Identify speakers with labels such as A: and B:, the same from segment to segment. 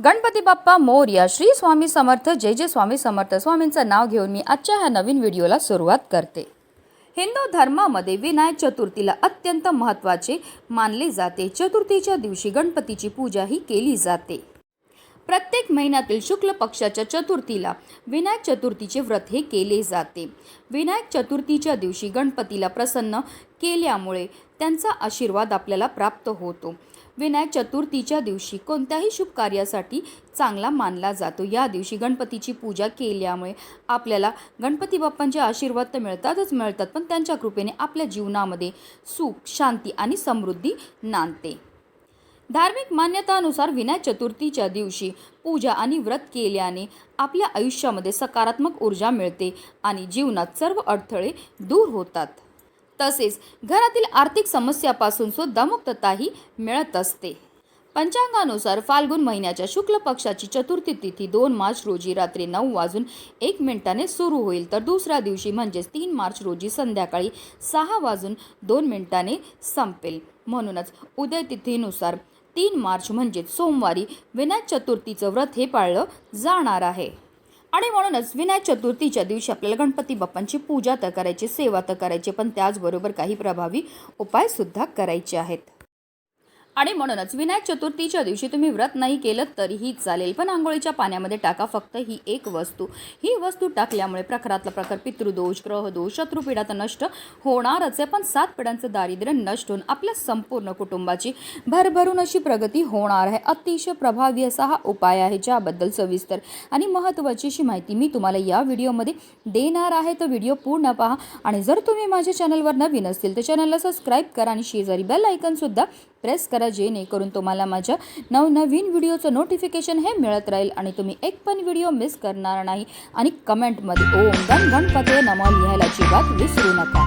A: गणपती बाप्पा मोरया श्री स्वामी समर्थ जय जय स्वामी समर्थ स्वामींचं नाव घेऊन मी आजच्या ह्या नवीन व्हिडिओला सुरुवात करते. हिंदू धर्मामध्ये विनायक चतुर्थीला अत्यंत महत्त्वाचे मानले जाते. चतुर्थीच्या दिवशी गणपतीची पूजा ही केली जाते. प्रत्येक महिन्यातील शुक्ल पक्षाच्या चतुर्थीला विनायक चतुर्थीचे व्रत हे केले जाते. विनायक चतुर्थीच्या दिवशी गणपतीला प्रसन्न केल्यामुळे त्यांचा आशीर्वाद आपल्याला प्राप्त होतो. विनायक चतुर्थीच्या दिवशी कोणत्याही शुभ कार्यासाठी चांगला मानला जातो. या दिवशी गणपतीची पूजा केल्यामुळे आपल्याला गणपती बाप्पांचे आशीर्वाद तर मिळतातच मिळतात पण त्यांच्या कृपेने आपल्या जीवनामध्ये सुख शांती आणि समृद्धी नांदते. धार्मिक मान्यतानुसार विनायक चतुर्थीच्या दिवशी पूजा आणि व्रत केल्याने आपल्या आयुष्यामध्ये सकारात्मक ऊर्जा मिळते आणि जीवनात सर्व अडथळे दूर होतात. तसेच घरातील आर्थिक समस्यापासून सुद्धा मुक्तताही मिळत असते. पंचांगानुसार फाल्गुन महिन्याच्या शुक्ल पक्षाची चतुर्थी तिथी दोन मार्च रोजी रात्री नऊ वाजून एक मिनिटाने सुरू होईल. तर दुसऱ्या दिवशी म्हणजेच तीन मार्च रोजी संध्याकाळी सहा वाजून दोन मिनिटाने संपेल. म्हणूनच उदय तिथीनुसार तीन मार्च म्हणजेच सोमवारी विनायक चतुर्थीचं व्रत हे पाळलं जाणार आहे. आणि म्हणूनच विनायक चतुर्थीच्या दिवशी आपल्याला गणपती बाप्पांची पूजा तर करायची सेवा तर करायची पण त्याचबरोबर काही प्रभावी उपायसुद्धा करायचे आहेत. आणि म्हणूनच विनायक चतुर्थीच्या दिवशी तुम्ही व्रत नाही केलं तरीही चालेल. पण आंघोळीच्या पाण्यामध्ये टाका फक्त ही एक वस्तू. ही वस्तू टाकल्यामुळे प्रखरातला प्रकार पितृदोष ग्रहदोष शत्रुपीडा तर नष्ट होणारच आहे. पण सात पिढ्यांचं दारिद्र्य नष्ट होऊन आपल्या संपूर्ण कुटुंबाची भरभरून अशी प्रगती होणार आहे. अतिशय प्रभावी असा हा उपाय आहे ज्याबद्दल सविस्तर आणि महत्त्वाची अशी माहिती मी तुम्हाला या व्हिडिओमध्ये देणार आहे. तर व्हिडिओ पूर्ण पहा आणि जर तुम्ही माझ्या चॅनलवर नवीन असतील तर चॅनलला सबस्क्राईब करा आणि शेजारी बेल आयकनसुद्धा प्रेस करा जेणेकरून तुम्हाला माझ्या नवनवीन व्हिडिओचं नोटिफिकेशन हे मिळत राहील आणि तुम्ही एक पण व्हिडिओ मिस करणार नाही. आणि कमेंटमध्ये ओम गण गणपते नमः लिहायला अजिबात विसरू नका.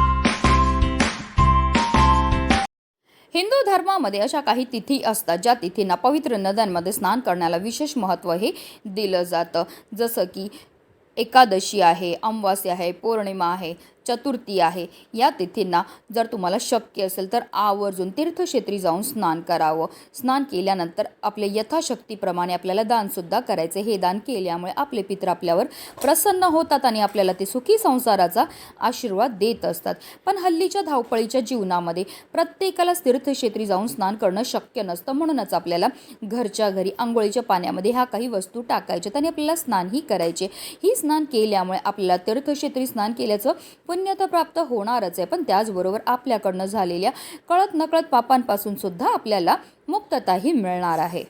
A: हिंदू धर्मामध्ये अशा काही तिथी असतात ज्या तिथींना पवित्र नद्यांमध्ये स्नान करण्याला विशेष महत्त्व हे दिलं जातं. जसं की एकादशी आहे अमावास्या आहे पौर्णिमा आहे. चतुर्थी आहे. या तिथींना जर तुम्हाला शक्य असेल तर आवर्जून तीर्थक्षेत्री जाऊन स्नान करावं. स्नान केल्यानंतर आपले यथाशक्तीप्रमाणे आपल्याला दानसुद्धा करायचे हे दान केल्यामुळे आपले पित्र आपल्यावर प्रसन्न होतात आणि आपल्याला ते सुखी संसाराचा आशीर्वाद देत असतात. पण हल्लीच्या धावपळीच्या जीवनामध्ये प्रत्येकालाच तीर्थक्षेत्री जाऊन स्नान करणं शक्य नसतं. म्हणूनच आपल्याला घरच्या घरी आंघोळीच्या पाण्यामध्ये ह्या काही वस्तू टाकायच्यात आणि आपल्याला स्नानही करायचे. ही स्नान केल्यामुळे आपल्याला तीर्थक्षेत्री स्नान केल्याचं पुण्य तर प्राप्त होणारच आहे. पण त्याचबरोबर आपल्याकडनं झालेल्या कळत नकळत पापांपासून सुद्धा आपल्याला मुक्तताही मिळणार आहे.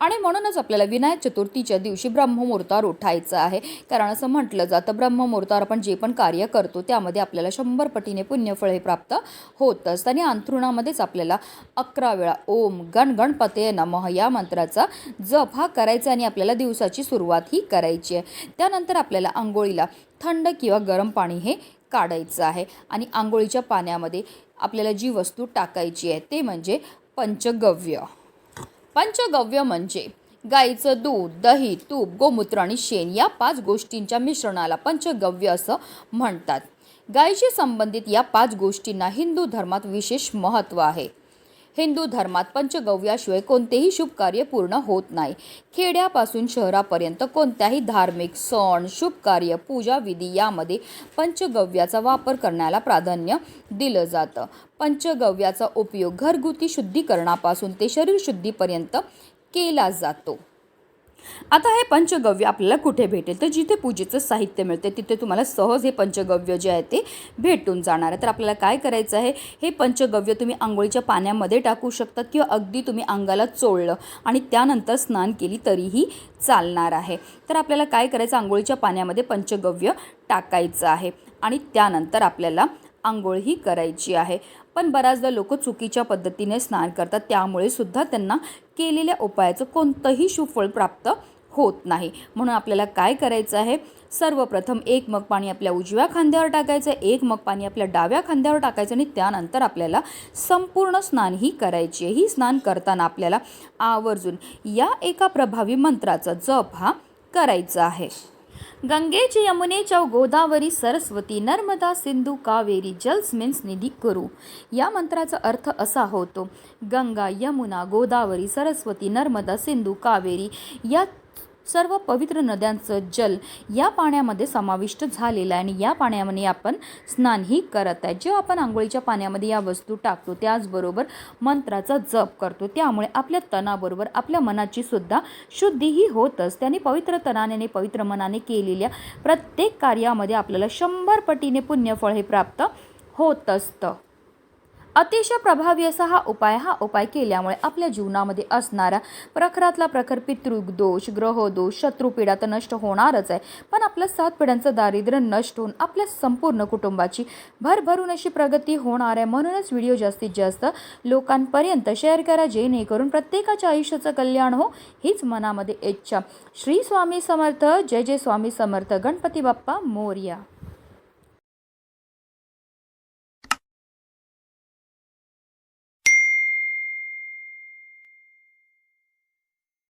A: आणि म्हणूनच आपल्याला विनायक चतुर्थीच्या दिवशी ब्रह्ममुहूर्तावर उठायचं आहे. कारण असं म्हटलं जातं ब्रह्ममुहूर्तावर आपण जे पण कार्य करतो त्यामध्ये आपल्याला शंभर पटीने पुण्यफळ हे प्राप्त होत असतं आणि अंथरुणामध्येच आपल्याला अकरा वेळा ओम गण गणपते नमः या मंत्राचा जप हा करायचा आणि आपल्याला दिवसाची सुरुवात ही करायची आहे. त्यानंतर आपल्याला आंघोळीला थंड किंवा गरम पाणी हे काढायचं आहे. आणि आंघोळीच्या पाण्यामध्ये आपल्याला जी वस्तू टाकायची आहे ते म्हणजे पंचगव्य. पंचगव्य म्हणजे गाईचं दूध दही तूप गोमूत्र आणि शेण या पाच गोष्टींच्या मिश्रणाला पंचगव्य असं म्हणतात. गायीशी संबंधित या पाच गोष्टींना हिंदू धर्मात विशेष महत्त्व आहे. हिंदू धर्मात पंचगव्याशिवाय कोणतेही शुभ कार्य पूर्ण होत नाही. खेड्यापासून शहरापर्यंत कोणत्याही धार्मिक सण शुभ कार्य पूजा विधी यामध्ये पंचगव्याचा वापर करण्याला प्राधान्य दिलं जातं. पंचगव्याचा उपयोग घरगुती शुद्धीकरणापासून ते शरीर शुद्धीपर्यंत केला जातो. आता हे पंचगव्य आपल्याला कुठे भेटेल? तर जिथे पूजेचं साहित्य मिळते तिथे तुम्हाला सहज हे पंचगव्य जे आहे ते भेटून जाणार आहे. तर आपल्याला काय करायचं आहे? हे पंचगव्य तुम्ही आंघोळीच्या पाण्यामध्ये टाकू शकतात किंवा अगदी तुम्ही अंगाला चोळलं आणि त्यानंतर स्नान केली तरीही चालणार आहे. तर आपल्याला काय करायचं? आंघोळीच्या पाण्यामध्ये पंचगव्य टाकायचं आहे आणि त्यानंतर आपल्याला आंघोळ ही करायची आहे. पण बऱ्याचदा लोक चुकीच्या पद्धतीने स्नान करतात. त्यामुळे सुद्धा त्यांना केलेल्या उपायाचं कोणतंही सुफळ प्राप्त होत नाही. म्हणून आपल्याला काय करायचं आहे? सर्वप्रथम एक मग पाणी आपल्या उजव्या खांद्यावर टाकायचं एक मग पाणी आपल्या डाव्या खांद्यावर टाकायचं आणि त्यानंतर आपल्याला संपूर्ण स्नान ही करायची आहे. ही स्नान करताना आपल्याला आवर्जून या एका प्रभावी मंत्राचा जप हा करायचा आहे. गंगेची यमुनेच्या गोदावरी सरस्वती नर्मदा सिंधू कावेरी जलस्मिन्स निधी करू. या मंत्राचा अर्थ असा होतो गंगा यमुना गोदावरी सरस्वती नर्मदा सिंधू कावेरी या सर्व पवित्र नद्यांचं जल या पाण्यामध्ये समाविष्ट झालेलं आहे. आणि या पाण्यामध्ये आपण स्नानही करत आहे. जेव्हा आपण आंघोळीच्या पाण्यामध्ये या वस्तू टाकतो त्याचबरोबर मंत्राचा जप करतो त्यामुळे आपल्या तणाबरोबर आपल्या मनाची सुद्धा शुद्धीही होतच त्याने पवित्र तणाने पवित्र मनाने केलेल्या प्रत्येक कार्यामध्ये आपल्याला शंभर पटीने पुण्यफळ हे प्राप्त होत असतं. अतिशय प्रभावी असा हा उपाय हा उपाय केल्यामुळे आपल्या जीवनामध्ये असणारा प्रखरातला प्रखर पितृदोष ग्रहदोष शत्रुपीडा तर नष्ट होणारच आहे. पण आपल्या सात पिढ्यांचं दारिद्र्य नष्ट होऊन आपल्या संपूर्ण कुटुंबाची भरभरून अशी प्रगती होणार आहे. म्हणूनच व्हिडिओ जास्तीत जास्त लोकांपर्यंत शेअर करा जेणेकरून प्रत्येकाच्या आयुष्याचं कल्याण हो हीच मनामध्ये इच्छा. श्री स्वामी समर्थ जय जय स्वामी समर्थ गणपती बाप्पा मोर्या.